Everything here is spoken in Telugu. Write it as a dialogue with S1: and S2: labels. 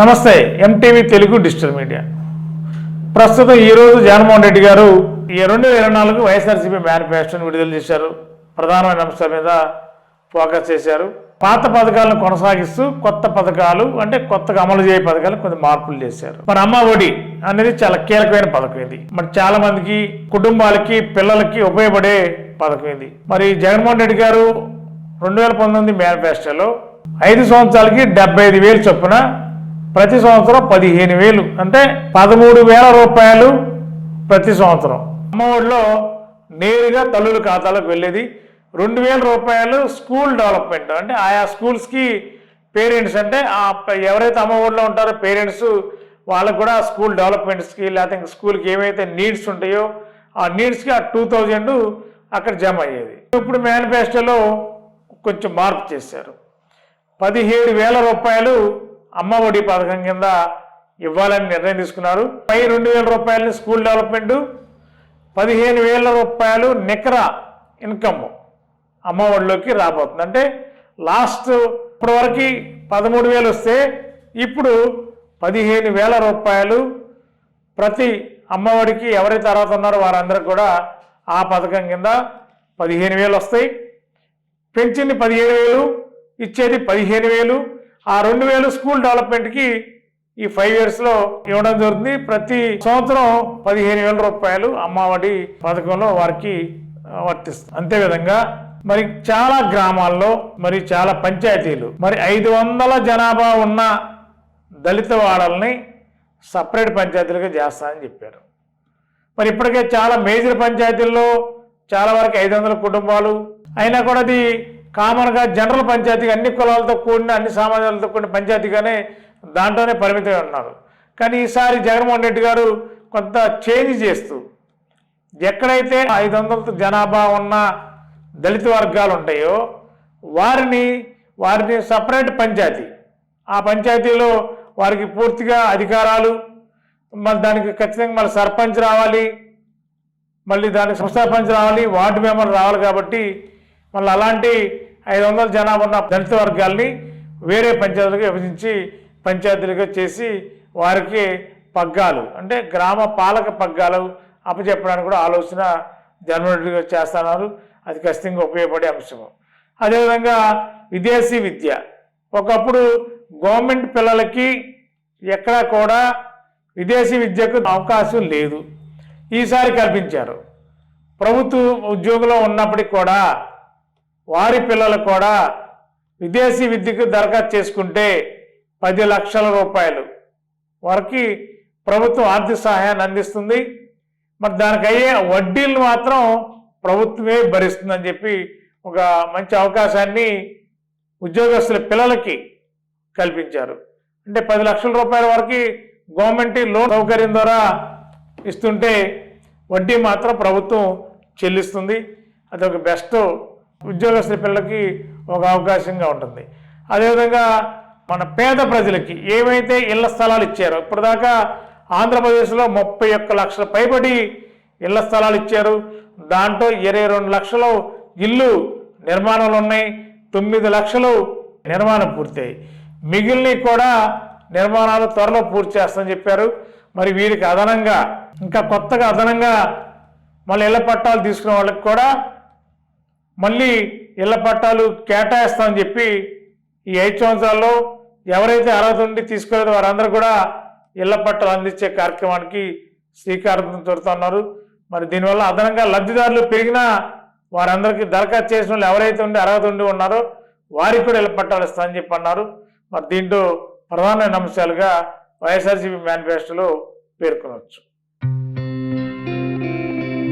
S1: నమస్తే ఎంటీవీ తెలుగు డిజిటల్ మీడియా. ప్రస్తుతం ఈరోజు జగన్మోహన్ రెడ్డి గారు ఈ రెండు వేల నాలుగు వైఎస్ఆర్సీపీ మేనిఫెస్టోని విడుదల చేశారు. ప్రధానమైన అంశాల మీద ఫోకస్ చేశారు. పాత పథకాలను కొనసాగిస్తూ కొత్త పథకాలు అంటే కొత్తగా అమలు చేయే పథకాలు కొన్ని మార్పులు చేశారు. మన అమ్మ ఒడి అనేది చాలా కీలకమైన పథకం ఇది. మరి చాలా మందికి కుటుంబాలకి పిల్లలకి ఉపయోగపడే పథకం ఇది. మరి జగన్మోహన్ రెడ్డి గారు రెండు వేల పంతొమ్మిది మేనిఫెస్టోలో ఐదు సంవత్సరాలకి డెబ్బై ఐదు వేలు చొప్పున ప్రతి సంవత్సరం పదిహేను వేలు. అంటే పదమూడు వేల రూపాయలు ప్రతి సంవత్సరం. అమ్మఒడిలో నేరుగా తల్లుల ఖాతాలోకి వెళ్ళేది. రెండు వేల రూపాయలు స్కూల్ డెవలప్మెంట్. అంటే ఆయా స్కూల్స్కి పేరెంట్స్ అంటే ఆ ఎవరైతే అమ్మఒడిలో ఉంటారో పేరెంట్స్ వాళ్ళకు కూడా స్కూల్ డెవలప్మెంట్స్కి లేకపోతే ఇంకా స్కూల్కి ఏవైతే నీడ్స్ ఉంటాయో ఆ నీడ్స్కి ఆ టూ థౌజండ్ అక్కడ జమ అయ్యేది. ఇప్పుడు మేనిఫెస్టోలో కొంచెం మార్పు చేశారు. పదిహేడు వేల రూపాయలు అమ్మ ఒడి పథకం కింద ఇవ్వాలని నిర్ణయం తీసుకున్నారు. పై రెండు వేల రూపాయలని స్కూల్ డెవలప్మెంట్ పదిహేను వేల రూపాయలు నికర ఇన్కమ్ అమ్మ ఒడిలోకి రాబోతుంది. అంటే లాస్ట్ ఇప్పటివరకు పదమూడు వేలు వస్తే ఇప్పుడు పదిహేను వేల రూపాయలు ప్రతి అమ్మఒడికి ఎవరైతే అర్హత ఉన్నారో వారందరికి కూడా ఆ పథకం కింద పదిహేను వేలు వస్తాయి. పెంచింది పదిహేను వేలు ఇచ్చేది పదిహేను వేలు ఆ రెండు వేలు స్కూల్ డెవలప్మెంట్కి ఈ ఫైవ్ ఇయర్స్లో ఇవ్వడం జరుగుతుంది. ప్రతి సంవత్సరం పదిహేను వేల రూపాయలు అమ్మఒడి పథకంలో వారికి వర్తిస్తుంది. అంతేవిధంగా మరి చాలా గ్రామాల్లో మరి చాలా పంచాయతీలు మరి ఐదు వందల జనాభా ఉన్న దళిత వాడల్ని సపరేట్ పంచాయతీలుగా చేస్తానని చెప్పారు. మరి ఇప్పటికే చాలా మేజర్ పంచాయతీల్లో చాలా వరకు ఐదు వందల కుటుంబాలు అయినా కూడా అది కామన్గా జనరల్ పంచాయతీ అన్ని కులాలతో కూడిన అన్ని సమాజాలతో కూడిన పంచాయతీగానే దాంట్లోనే పరిమితమై ఉన్నారు. కానీ ఈసారి జగన్మోహన్ రెడ్డి గారు కొంత చేంజ్ చేస్తూ ఎక్కడైతే ఐదు వందల జనాభా ఉన్న దళిత వర్గాలు ఉంటాయో వారిని వారిని సపరేట్ పంచాయతీ ఆ పంచాయతీలో వారికి పూర్తిగా అధికారాలు మళ్ళీ దానికి ఖచ్చితంగా మళ్ళీ సర్పంచ్ రావాలి మళ్ళీ దానికి సంస్థాపంచ్ రావాలి వార్డు మెంబర్ రావాలి కాబట్టి మళ్ళీ అలాంటి ఐదు వందల జనాభా ఉన్న దళిత వర్గాల్ని వేరే పంచాయతీలుగా విభజించి పంచాయతీలుగా చేసి వారికి పగ్గాలు అంటే గ్రామ పాలక పగ్గాలు అప్పచెప్పడానికి కూడా ఆలోచన జన్మరెడ్డిగా చేస్తున్నారు. అది ఖచ్చితంగా ఉపయోగపడే అంశం అదేవిధంగా విదేశీ విద్య. ఒకప్పుడు గవర్నమెంట్ పిల్లలకి ఎక్కడా కూడా విదేశీ విద్యకు అవకాశం లేదు. ఈసారి కల్పించారు. ప్రభుత్వ ఉద్యోగంలో ఉన్నప్పటికి కూడా వారి పిల్లలు కూడా విదేశీ విద్యకు దరఖాస్తు చేసుకుంటే పది లక్షల రూపాయలు వారికి ప్రభుత్వం ఆర్థిక సహాయాన్ని అందిస్తుంది. మరి దానికి అయ్యే వడ్డీలు మాత్రం ప్రభుత్వమే భరిస్తుందని చెప్పి ఒక మంచి అవకాశాన్ని ఉద్యోగస్తుల పిల్లలకి కల్పించారు. అంటే పది లక్షల రూపాయల వరకు గవర్నమెంట్ లోన్ సౌకర్యం ద్వారా ఇస్తుంటే వడ్డీ మాత్రం ప్రభుత్వం చెల్లిస్తుంది. అది ఒక బెస్ట్ ఉద్యోగస్తుల పిల్లలకి ఒక అవకాశంగా ఉంటుంది. అదేవిధంగా మన పేద ప్రజలకి ఏమైతే ఇళ్ళ స్థలాలు ఇచ్చారో ఇప్పటిదాకా ఆంధ్రప్రదేశ్లో ముప్పై ఒక్క లక్షల పైబడి ఇళ్ళ స్థలాలు ఇచ్చారు. దాంట్లో ఇరవై రెండు లక్షలు ఇల్లు నిర్మాణాలు ఉన్నాయి. తొమ్మిది లక్షలు నిర్మాణం పూర్తయి మిగిలినవి కూడా నిర్మాణాలు త్వరలో పూర్తి చేస్తామని చెప్పారు. మరి వీరికి అదనంగా ఇంకా కొత్తగా అదనంగా మళ్ళీ ఇళ్ళ పట్టాలు తీసుకునే వాళ్ళకి కూడా మళ్ళీ ఇళ్ళ పట్టాలు కేటాయిస్తామని చెప్పి ఈ ఐదు సంవత్సరాల్లో ఎవరైతే అర్హత ఉండి తీసుకోలేదో వారందరూ కూడా ఇళ్ళ పట్టాలు అందించే కార్యక్రమానికి శ్రీకారం చుడుతున్నారు మరి దీనివల్ల అదనంగా లబ్ధిదారులు పెరిగినా వారందరికీ దరఖాస్తు చేసిన వాళ్ళు ఎవరైతే ఉండి అర్హత ఉండి ఉన్నారో వారికి కూడా ఇళ్ళ పట్టాలు ఇస్తామని చెప్పి అన్నారు. మరి దీంట్లో ప్రధానమైన అంశాలుగా వైఎస్ఆర్సీపీ మేనిఫెస్టోలో పేర్కొనవచ్చు.